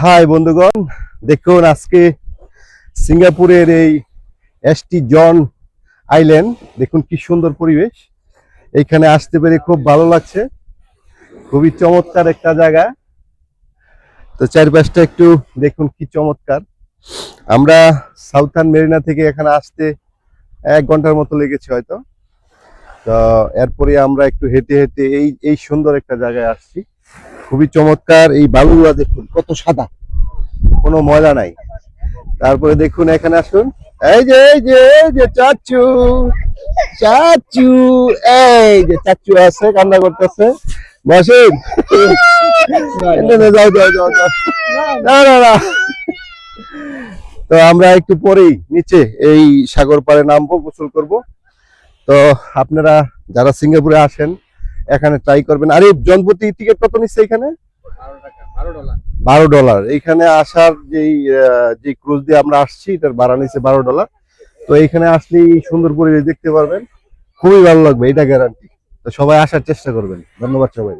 High বন্ধুগণ, দেখুন আজকে সিঙ্গাপুরের এই এসটি জন আইল্যান্ড দেখুন কি সুন্দর পরিবেশ। এখানে আসতে পেরে খুব ভালো লাগছে। খুবই চমৎকার একটা জায়গা। তো চারপাশটা একটু দেখুন কি চমৎকার। আমরা সাউথার্ন মেরিনা থেকে এখানে আসতে এক ঘণ্টার মতো লেগেছে হয়তো। তো এরপরে আমরা একটু হেঁটে হেঁটে এই এই সুন্দর একটা জায়গায় আসছি। খুবই চমৎকার। এই বালুগুলা দেখুন, কত সাদা। কোনো ময়লা নাই। তারপরে দেখুন, এখানে আসুন। এই যে এই যে এই যে চাচু। চাচু, এই যে চাচু আছে, কান্না করতেছে। বসেন যাও যাও যাও। না না না। তো আমরা একটু পরেই নিচে এই সাগর পাড়ে নামবো, গোসল করব। তো আপনারা যারা সিঙ্গাপুরে আসেন এখানে ট্রাই করবেন। আরে জনপ্রতি টিকিট কত নিচ্ছে এখানে? বারো ডলার এখানে আসার যেই যে ক্রুজ দিয়ে আমরা আসছি, এটার ভাড়া নিচ্ছে বারো ডলার তো এখানে আসলে সুন্দর পরিবেশ দেখতে পারবেন। খুবই ভালো লাগবে, এটা গ্যারান্টি তো সবাই আসার চেষ্টা করবেন। ধন্যবাদ সবাই